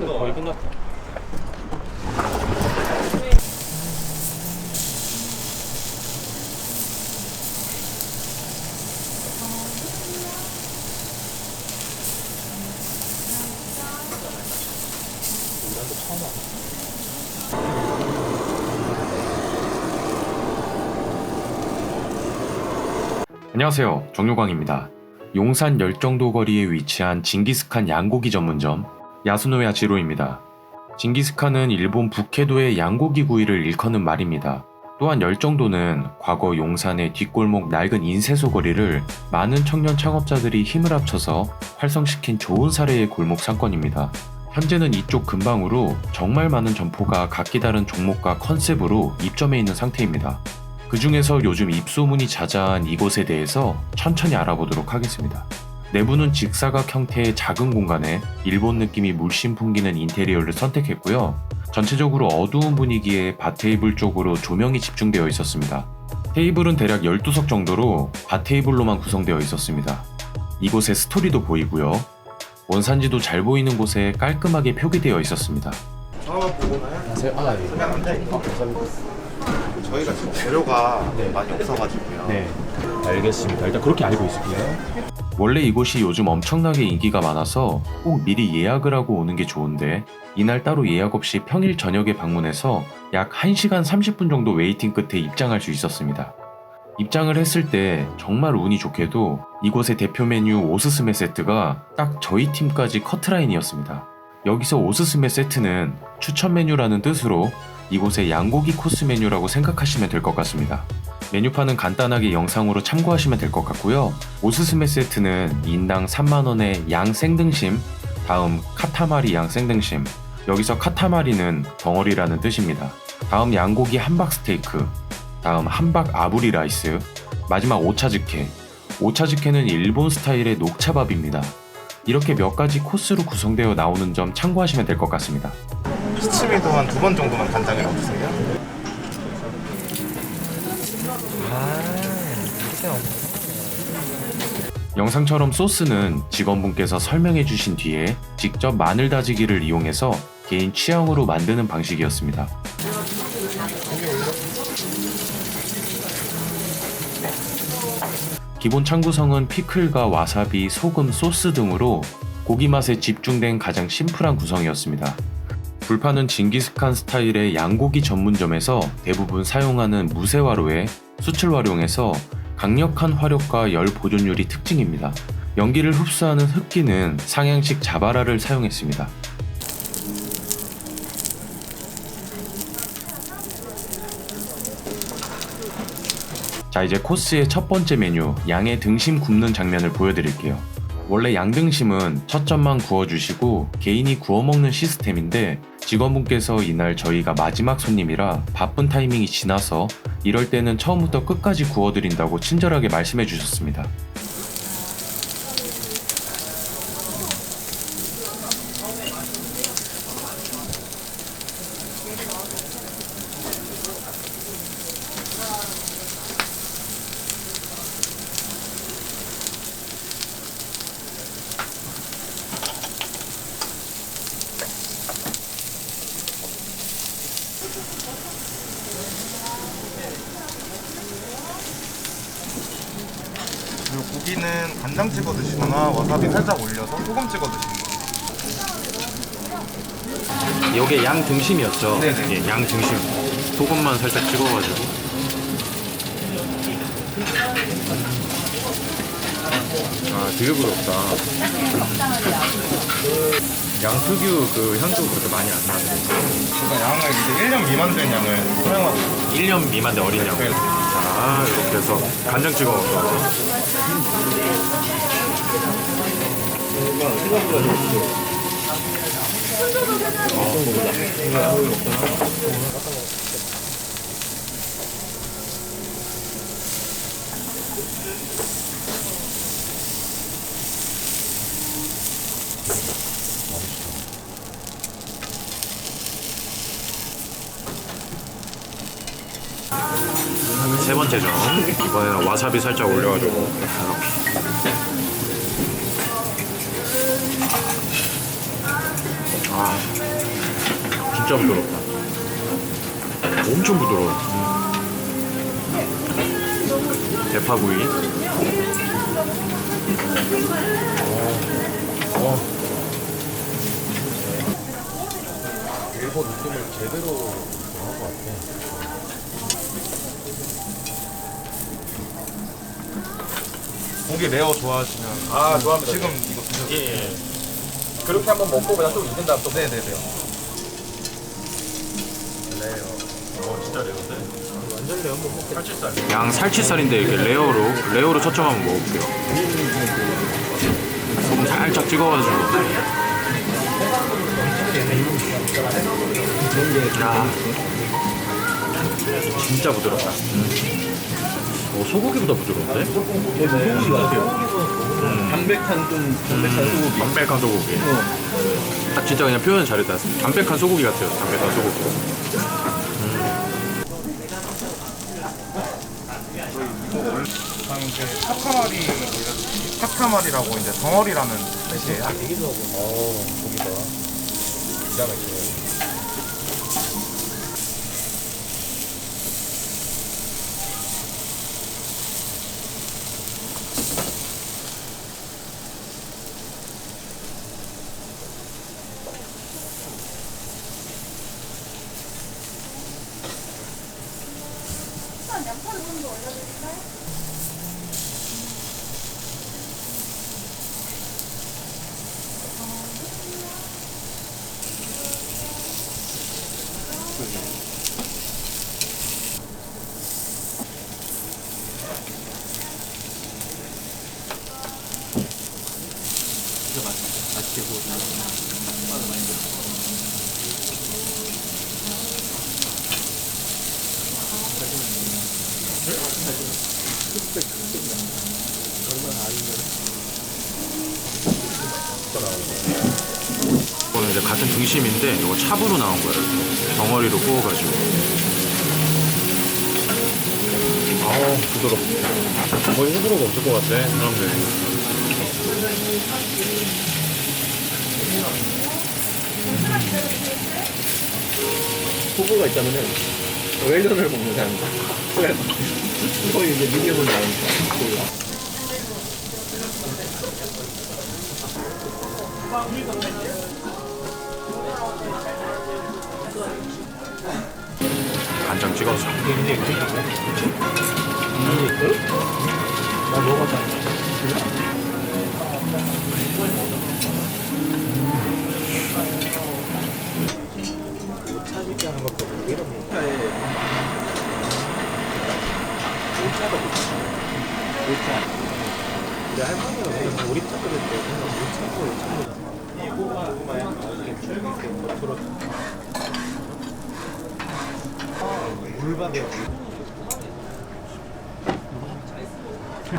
거의 끝났다. 안녕하세요. 정유광입니다. 용산 열정도 거리에 위치한 징기스칸 양고기 전문점 야스노야 지로입니다. 징기스칸은 일본 북해도의 양고기 구이를 일컫는 말입니다. 또한 열정도는 과거 용산의 뒷골목 낡은 인쇄소 거리를 많은 청년 창업자들이 힘을 합쳐서 활성시킨 좋은 사례의 골목 상권입니다. 현재는 이쪽 근방으로 정말 많은 점포가 각기 다른 종목과 컨셉으로 입점해 있는 상태입니다. 그 중에서 요즘 입소문이 자자한 이곳에 대해서 천천히 알아보도록 하겠습니다. 내부는 직사각 형태의 작은 공간에 일본 느낌이 물씬 풍기는 인테리어를 선택했고요. 전체적으로 어두운 분위기에 바 테이블 쪽으로 조명이 집중되어 있었습니다. 테이블은 대략 12석 정도로 바 테이블로만 구성되어 있었습니다. 이곳에 스토리도 보이고요. 원산지도 잘 보이는 곳에 깔끔하게 표기되어 있었습니다. 안녕하세요. 아, 예. 그러면 안 돼. 감사합니다. 저희가 지금 재료가 네. 많이 없어가지고요. 네. 알겠습니다. 일단 그렇게 알고 있을게요. 원래 이곳이 요즘 엄청나게 인기가 많아서 꼭 미리 예약을 하고 오는 게 좋은데 이날 따로 예약 없이 평일 저녁에 방문해서 약 1시간 30분 정도 웨이팅 끝에 입장할 수 있었습니다. 입장을 했을 때 정말 운이 좋게도 이곳의 대표 메뉴 오스스메 세트가 딱 저희 팀까지 커트라인이었습니다. 여기서 오스스메 세트는 추천 메뉴라는 뜻으로 이곳의 양고기 코스 메뉴라고 생각하시면 될 것 같습니다. 메뉴판은 간단하게 영상으로 참고하시면 될 것 같고요. 오스스메 세트는 인당 3만원의 양 생등심, 다음 카타마리 양 생등심, 여기서 카타마리는 덩어리라는 뜻입니다. 다음 양고기 함박 스테이크, 다음 함박 아부리 라이스, 마지막 오차즈케. 오차즈케는 일본 스타일의 녹차밥입니다. 이렇게 몇 가지 코스로 구성되어 나오는 점 참고하시면 될 것 같습니다. 시치미 도 한 두 번 정도만 간장에 넣어주세요. 영상처럼 소스는 직원분께서 설명해 주신 뒤에 직접 마늘 다지기를 이용해서 개인 취향으로 만드는 방식이었습니다. 기본 창구성은 피클과 와사비, 소금, 소스 등으로 고기 맛에 집중된 가장 심플한 구성이었습니다. 불판은 징기스칸 스타일의 양고기 전문점에서 대부분 사용하는 무쇠화로에 수출 활용해서 강력한 화력과 열 보존율이 특징입니다. 연기를 흡수하는 흡기는 상향식 자바라를 사용했습니다. 자 이제 코스의 첫 번째 메뉴 양의 등심 굽는 장면을 보여드릴게요. 원래 양등심은 첫 점만 구워주시고 개인이 구워 먹는 시스템인데 직원분께서 이날 저희가 마지막 손님이라 바쁜 타이밍이 지나서 이럴 때는 처음부터 끝까지 구워드린다고 친절하게 말씀해 주셨습니다. 고 고기는 간장 찍어 드시거나 와사비 살짝 올려서 소금 찍어 드시는 거예요. 이게 양 등심이었죠? 네네. 예, 양 등심. 소금만 살짝 찍어가지고. 아, 되게 부럽다. 양 특유 그 향도 그렇게 많이 안 나는데. 그러니까 양을 이제 1년 미만 된 양을 사용하고 있어요. 1년 미만 대 어린 양. 네. 아, 이렇게 해서 간장 찍어 먹어. 세 점. 이번에는 와사비 살짝 올려가지고. 아 진짜 부드럽다. 엄청 부드러워. 음. 대파구이. 일본 느낌을 제대로 한것 같아. 고기 레어 좋아하시면 아, 좋아합니다. 지금 이거 드셔도 예, 예. 그렇게 한번 먹고 그냥 좀 익은 다음 또 네네네 레요. 어, 진짜 레어인데? 완전 레어 한번 먹고 살치살. 양 살치살인데 이렇게 레어로 레어로 초점 한번 먹어볼게요. 소금 살짝 찍어가지고. 야, 진짜 부드럽다. 오, 소고기보다 부드러운데? 소고기 같아요. 담백한 좀 담백한 소고기. 담백한 소고기. 아, 진짜 그냥 표현 잘했다. 담백한 소고기 같아요. 담백한 소고기. 저는 이제 카타마리 카타마리라고 이제 덩어리라는 뜻이에요 어, 고기가. 기가 막히네. 같은 등심인데 이거 찹으로 나온 거예요. 덩어리로 구워가지고. 아우 부드럽다. 거의 호불호가 없을 것 같아 사람들이. 후보가 있다면은 웰던을 먹는 사람이다. 거의 이제 미디엄을 나오니까. 간장 찍어서. 나 먹었다. 차집게 하는 것도 이런 차에 오차가 오차. 우리 할머니가 그냥 오리차 끓일 때 그냥 오차고 오차고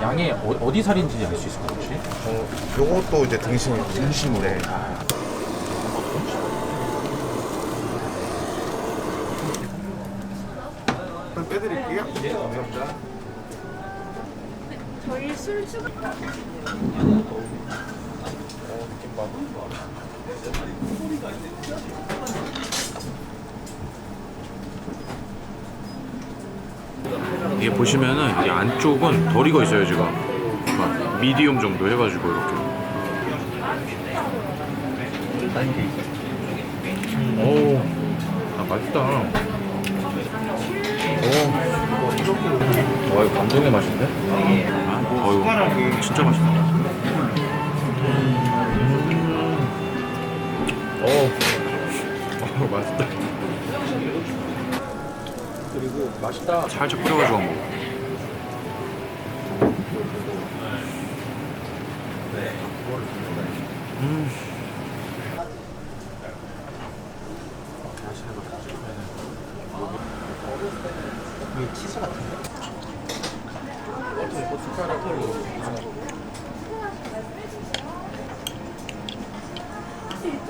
양이 어, 디 살인지 알 수 있을까 혹시? 어, 요것도 이제 등심으로 등심으로 네. 그럼 빼드릴게요 네 감사합니다 저희 술 추가 이게 보시면은 이 안쪽은 덜 익어 있어요 지금. 막 미디움 정도 해가지고 이렇게. 오, 아 맛있다. 오, 와 이거 감동의 맛인데? 어유, 진짜 맛있다. 맛있다. 그리고 맛있다. 살짝 뿌려가지고. 음. 이게 치즈 같은데? 어떻게 고춧가락으로 세 명이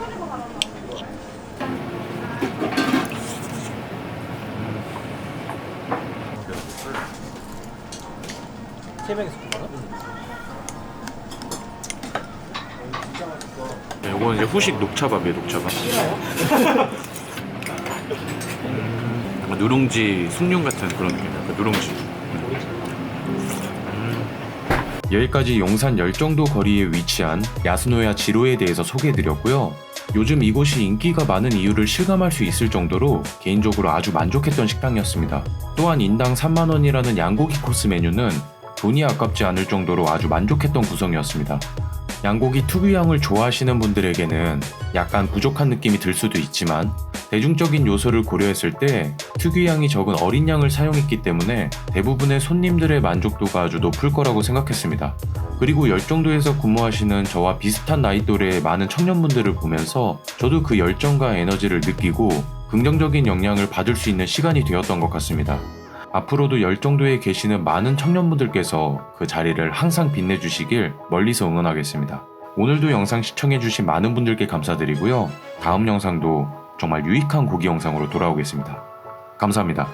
서 먹어? 네, 요거 요건 이제 후식 녹차밥이에요, 녹차밥. 음, 누룽지 숭늉 같은 그런 느낌. 약간 누룽지. 여기까지 용산 열 정도 거리에 위치한 야스노야 지로에 대해서 소개해드렸고요. 요즘 이곳이 인기가 많은 이유를 실감할 수 있을 정도로 개인적으로 아주 만족했던 식당이었습니다. 또한 인당 3만원이라는 양고기 코스 메뉴는 돈이 아깝지 않을 정도로 아주 만족했던 구성이었습니다. 양고기 특유향을 좋아하시는 분들에게는 약간 부족한 느낌이 들 수도 있지만 대중적인 요소를 고려했을 때 특유향이 적은 어린 양을 사용했기 때문에 대부분의 손님들의 만족도가 아주 높을 거라고 생각했습니다. 그리고 열정도에서 근무하시는 저와 비슷한 나이 또래의 많은 청년분들을 보면서 저도 그 열정과 에너지를 느끼고 긍정적인 영향을 받을 수 있는 시간이 되었던 것 같습니다. 앞으로도 열정도에 계시는 많은 청년분들께서 그 자리를 항상 빛내주시길 멀리서 응원하겠습니다. 오늘도 영상 시청해주신 많은 분들께 감사드리고요. 다음 영상도 정말 유익한 고기 영상으로 돌아오겠습니다. 감사합니다.